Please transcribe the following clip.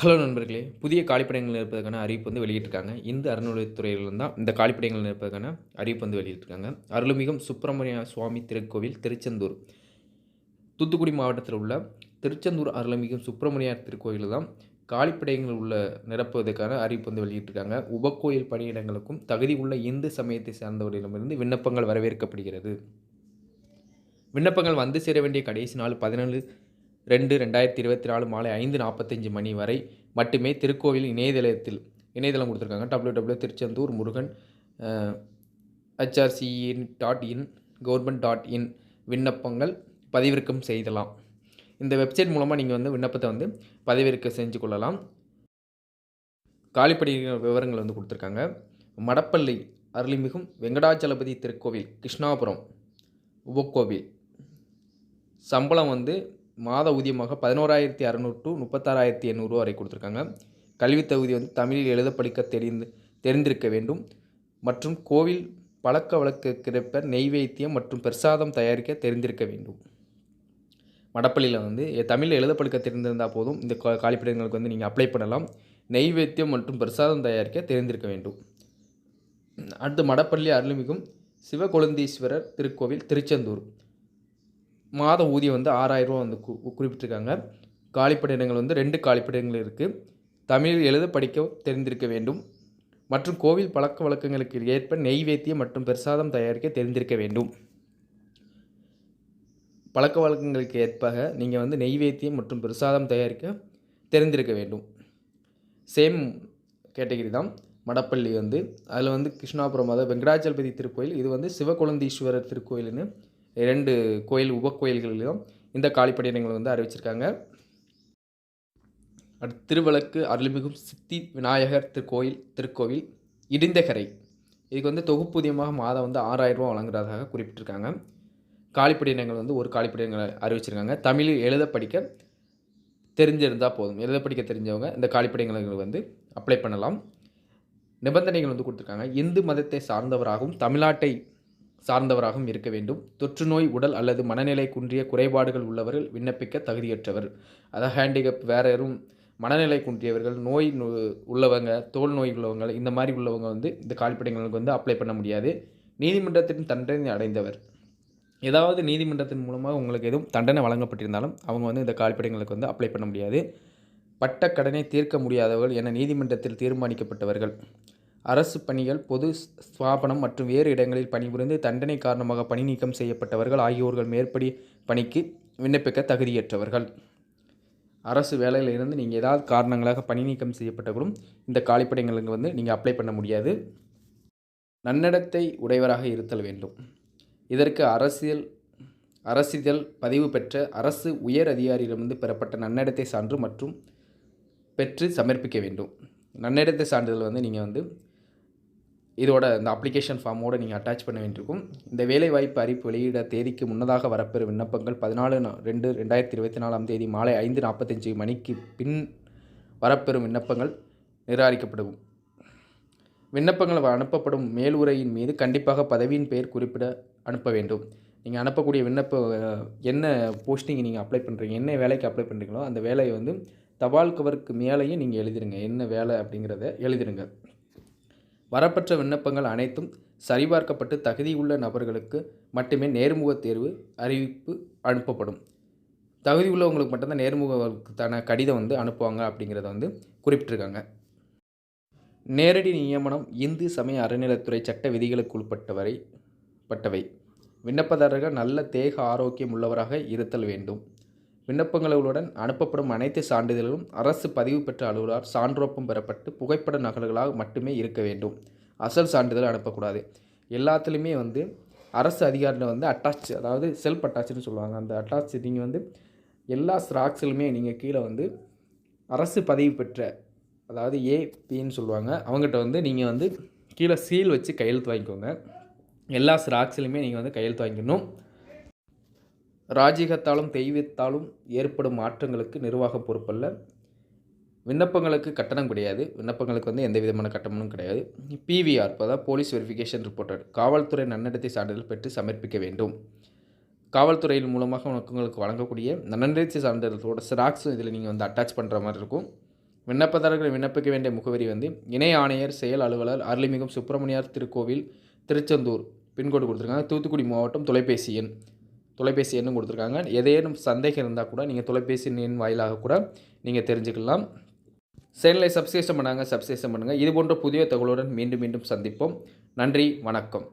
Hello நண்பர்களே புதிய காலிப்படைகள் இருப்பதற்கான அறிவிப்பு வந்து வெளியிட்டிருக்காங்க. இந்த அறநிலையத்துறையிலிருந்து தான் இந்த காலிப்படைகள் இருப்பதற்கான அறிவிப்பு வந்து வெளியிட்டிருக்காங்க. அருள்மிகும் சுப்பிரமணிய சுவாமி திருக்கோவில் திருச்செந்தூர். தூத்துக்குடி மாவட்டத்தில் உள்ள திருச்செந்தூர் அருள்மிகும் சுப்பிரமணியார் திருக்கோயில் தான் காலிப்படையங்கள் உள்ள நிரப்புவதற்கான அறிவிப்பு வந்து வெளியிட்டிருக்காங்க. உபக்கோயில் பணியிடங்களுக்கும் தகுதி உள்ள இந்து சமயத்தை சார்ந்தவர்களிடமிருந்து விண்ணப்பங்கள் வரவேற்கப்படுகிறது. விண்ணப்பங்கள் வந்து சேர வேண்டிய கடைசி நாள் பதினேழு ரெண்டு ரெண்டாயிரத்தி இருபத்தி நாலு மாலை ஐந்து நாற்பத்தஞ்சு மணி வரை மட்டுமே திருக்கோவில் இணையதளத்தில் இணையதளம் கொடுத்துருக்காங்க. W W Tiruchendur Murugan HRCE in dot in government dot in விண்ணப்பங்கள் பதிவிறக்கம் செய்தலாம். இந்த வெப்சைட் மூலமாக நீங்கள் வந்து விண்ணப்பத்தை வந்து பதிவிறக்க செஞ்சு கொள்ளலாம். காலிப்படி விவரங்கள் வந்து கொடுத்துருக்காங்க. மடப்பள்ளி அருளிமிகும் வெங்கடாச்சலபதி திருக்கோவில் கிருஷ்ணாபுரம் உபக்கோவில் சம்பளம் வந்து மாத ஊதியமாக பதினோராயிரத்தி அறநூறு டு முப்பத்தாறாயிரத்தி எண்ணூறுரூவா வரை கொடுத்துருக்காங்க. கல்வித் தகுதி வந்து தமிழில் எழுத படிக்க தெரிந்து தெரிந்திருக்க வேண்டும். மற்றும் கோவில் பழக்க வழக்கற்கிறப்ப நெய்வேத்தியம் மற்றும் பிரசாதம் தயாரிக்க தெரிந்திருக்க வேண்டும். மடப்பள்ளியில் வந்து தமிழில் எழுத படிக்க தெரிந்திருந்தால் போதும். இந்த காலிப்பிடங்களுக்கு வந்து நீங்கள் அப்ளை பண்ணலாம். நெய்வேத்தியம் மற்றும் பிரசாதம் தயாரிக்க தெரிந்திருக்க வேண்டும். அடுத்து மடப்பள்ளி அருள்மிகும் சிவகொழுந்தீஸ்வரர் திருக்கோவில் திருச்செந்தூர். மாத ஊதியம் வந்து ஆறாயிரரூவா வந்து கு குறிப்பிட்டிருக்காங்க. காலிப்படையிடங்கள் வந்து ரெண்டு காலிப்படையங்கள் இருக்குது தமிழில் எழுத படிக்க தெரிந்திருக்க வேண்டும். மற்றும் கோவில் பழக்க வழக்கங்களுக்கு ஏற்ப நெய்வேத்தியம் மற்றும் பிரசாதம் தயாரிக்க தெரிந்திருக்க வேண்டும். பழக்க வழக்கங்களுக்கு ஏற்பாக நீங்கள் வந்து நெய்வேத்தியம் மற்றும் பிரசாதம் தயாரிக்க தெரிந்திருக்க வேண்டும். சேம் கேட்டகிரி தான் மடப்பள்ளி வந்து. அதில் வந்து கிருஷ்ணாபுரம் அதாவது வெங்கடாச்சலபதி திருக்கோயில். இது வந்து சிவகுழந்தீஸ்வரர் திருக்கோயில்னு இரண்டு கோயில் உபக்கோயில்களிலும் இந்த காலிப்படையிடங்கள் வந்து அறிவிச்சிருக்காங்க. அடுத்து திருவிளக்கு அருள்மிகும் சித்தி விநாயகர் திருக்கோயில் திருக்கோவில் இடிந்தகரை. இதுக்கு வந்து தொகுப்பூதியமாக மாதம் வந்து ஆறாயிரம் ரூபா வழங்குறதாக குறிப்பிட்டிருக்காங்க. காலிப்படையினங்கள் வந்து ஒரு காலிப்படையினங்களை அறிவிச்சிருக்காங்க. தமிழில் எழுத படிக்க தெரிஞ்சிருந்தால் போதும். எழுத படிக்க தெரிஞ்சவங்க இந்த காலிப்படைங்களுக்கு வந்து அப்ளை பண்ணலாம். நிபந்தனைகள் வந்து கொடுத்துருக்காங்க. இந்து மதத்தை சார்ந்தவராகவும் தமிழ்நாட்டை சார்ந்தவராகவும் இருக்க வேண்டும். தொற்று நோய் உடல் அல்லது மனநிலை குன்றிய குறைபாடுகள் உள்ளவர்கள் விண்ணப்பிக்க தகுதியற்றவர். அதாவது ஹேண்டிகப் வேறு யாரும் மனநிலை குன்றியவர்கள் நோய் உள்ளவங்க தோல் நோய் உள்ளவங்க இந்த மாதிரி உள்ளவங்க வந்து இந்த காலிப்படைங்களுக்கு வந்து அப்ளை பண்ண முடியாது. நீதிமன்றத்தின் தண்டனை அடைந்தவர். ஏதாவது நீதிமன்றத்தின் மூலமாக உங்களுக்கு எதுவும் தண்டனை வழங்கப்பட்டிருந்தாலும் அவங்க வந்து இந்த காலிப்படைங்களுக்கு வந்து அப்ளை பண்ண முடியாது. பட்ட கடனை தீர்க்க முடியாதவர்கள் என நீதிமன்றத்தில் தீர்மானிக்கப்பட்டவர்கள். அரசு பணிகள் பொது ஸ்தாபனம் மற்றும் வேறு இடங்களில் பணிபுரிந்து தண்டனை காரணமாக பணி நீக்கம் செய்யப்பட்டவர்கள் ஆகியோர்கள் மேற்படி பணிக்கு விண்ணப்பிக்க தகுதியற்றவர்கள். அரசு வேலையில் இருந்து நீங்கள் ஏதாவது காரணங்களாக பணி நீக்கம் செய்யப்பட்டவர்களும் இந்த காலிப்படைங்களுக்கு வந்து நீங்கள் அப்ளை பண்ண முடியாது. நன்னடத்தை உடையவராக இருத்தல் வேண்டும். இதற்கு அரசியல் அரசிதழ் பதிவு பெற்ற அரசு உயர் அதிகாரியிடமிருந்து பெறப்பட்ட நன்னடத்தை சான்று மற்றும் பெற்று சமர்ப்பிக்க வேண்டும். நன்னடத்தை சான்றிதழ் வந்து நீங்கள் வந்து இதோட இந்த அப்ளிகேஷன் ஃபார்மோடு நீங்கள் அட்டாச் பண்ண வேண்டியிருக்கும். இந்த வேலைவாய்ப்பு அறிவிப்பு வெளியிட தேதிக்கு முன்னதாக வரப்பெறும் விண்ணப்பங்கள் பதினாலு ரெண்டு ரெண்டாயிரத்தி இருபத்தி நாலாம் தேதி மாலை ஐந்து நாற்பத்தஞ்சு மணிக்கு பின் வரப்பெறும் விண்ணப்பங்கள் நிராகரிக்கப்படும். விண்ணப்பங்கள் அனுப்பப்படும் மேலுரையின் மீது கண்டிப்பாக பதவியின் பெயர் குறிப்பிட அனுப்ப வேண்டும். நீங்கள் அனுப்பக்கூடிய விண்ணப்ப என்ன போஸ்டிங் நீங்கள் அப்ளை பண்ணுறீங்க என்ன வேலைக்கு அப்ளை பண்ணுறீங்களோ அந்த வேலையை வந்து தபால் கவருக்கு மேலேயும் நீங்கள் எழுதிடுங்க என்ன வேலை அப்படிங்கிறத எழுதிடுங்க வரப்பெற்ற விண்ணப்பங்கள் அனைத்தும் சரிபார்க்கப்பட்டு தகுதியுள்ள நபர்களுக்கு மட்டுமே நேர்முக தேர்வு அறிவிப்பு அனுப்பப்படும். தகுதி உள்ளவங்களுக்கு மட்டும்தான் நேர்முகத்தான கடிதம் வந்து அனுப்புவாங்க அப்படிங்கிறத வந்து குறிப்பிட்டிருக்காங்க. நேரடி நியமனம் இந்து சமய அறநிலைத்துறை சட்ட விதிகளுக்கு உட்பட்டவரை பட்டவை. விண்ணப்பதாரர்கள் நல்ல தேக ஆரோக்கியம் உள்ளவராக இருத்தல் வேண்டும். விண்ணப்பங்களுடன் அனுப்பப்படும் அனைத்து சான்றிதழ்களும் அரசு பதிவு பெற்ற அலுவலர் சான்றோப்பம் பெறப்பட்டு புகைப்பட நகல்களாக மட்டுமே இருக்க வேண்டும். அசல் சான்றிதழ் அனுப்பக்கூடாது. எல்லாத்துலேயுமே வந்து அரசு அதிகாரியில் வந்து அட்டாச் அதாவது செல்ஃப் அட்டாச்சுன்னு சொல்லுவாங்க. அந்த அட்டாச் நீங்கள் வந்து எல்லா ஸ்ராக்ஸ்லையுமே நீங்கள் கீழே வந்து அரசு பதிவு பெற்ற அதாவது ஏபின்னு சொல்லுவாங்க. அவங்ககிட்ட வந்து நீங்கள் வந்து கீழே சீல் வச்சு கையெழுத்து வாங்கிக்கோங்க. எல்லா ஸ்ராக்ஸ்லையுமே நீங்கள் வந்து கையெழுத்து வாங்கிக்கணும். ராஜீகத்தாலும் தெய்வத்தாலும் ஏற்படும் மாற்றங்களுக்கு நிர்வாகம் பொறுப்பல்ல. விண்ணப்பங்களுக்கு கட்டணம் கிடையாது. விண்ணப்பங்களுக்கு வந்து எந்த விதமான கட்டணமும் கிடையாது. பிவிஆர் அதாவது போலீஸ் வெரிஃபிகேஷன் ரிப்போர்ட்டர் காவல்துறை நன்னடத்தை சான்றிதழ் பெற்று சமர்ப்பிக்க வேண்டும். காவல்துறையின் மூலமாக உனக்கு உங்களுக்கு வழங்கக்கூடிய நன்னடத்தை சான்றிதழோட ஸ்ராக்ஸும் இதில் நீங்கள் வந்து அட்டாச் பண்ணுற மாதிரி இருக்கும். விண்ணப்பதாரர்கள் விண்ணப்பிக்க வேண்டிய முகவரி வந்து இணை ஆணையர் செயல் அலுவலர் அருள்மிகும் சுப்பிரமணியார் திருக்கோவில் திருச்செந்தூர் பின்கோடு கொடுத்துருக்காங்க. தூத்துக்குடி மாவட்டம் தொலைபேசி எண் தொலைபேசி எண்ணும் கொடுத்துருக்காங்க. எதேனும் சந்தேகம் இருந்தால் கூட நீங்கள் தொலைபேசி எண் வாயிலாக கூட நீங்கள் தெரிஞ்சுக்கலாம். சேனலை சப்ஸ்கிரேஷன் பண்ணாங்க சப்ஸ்கிரேஷன் பண்ணுங்கள் இது போன்ற புதிய தகவலுடன் மீண்டும் மீண்டும் சந்திப்போம். நன்றி வணக்கம்.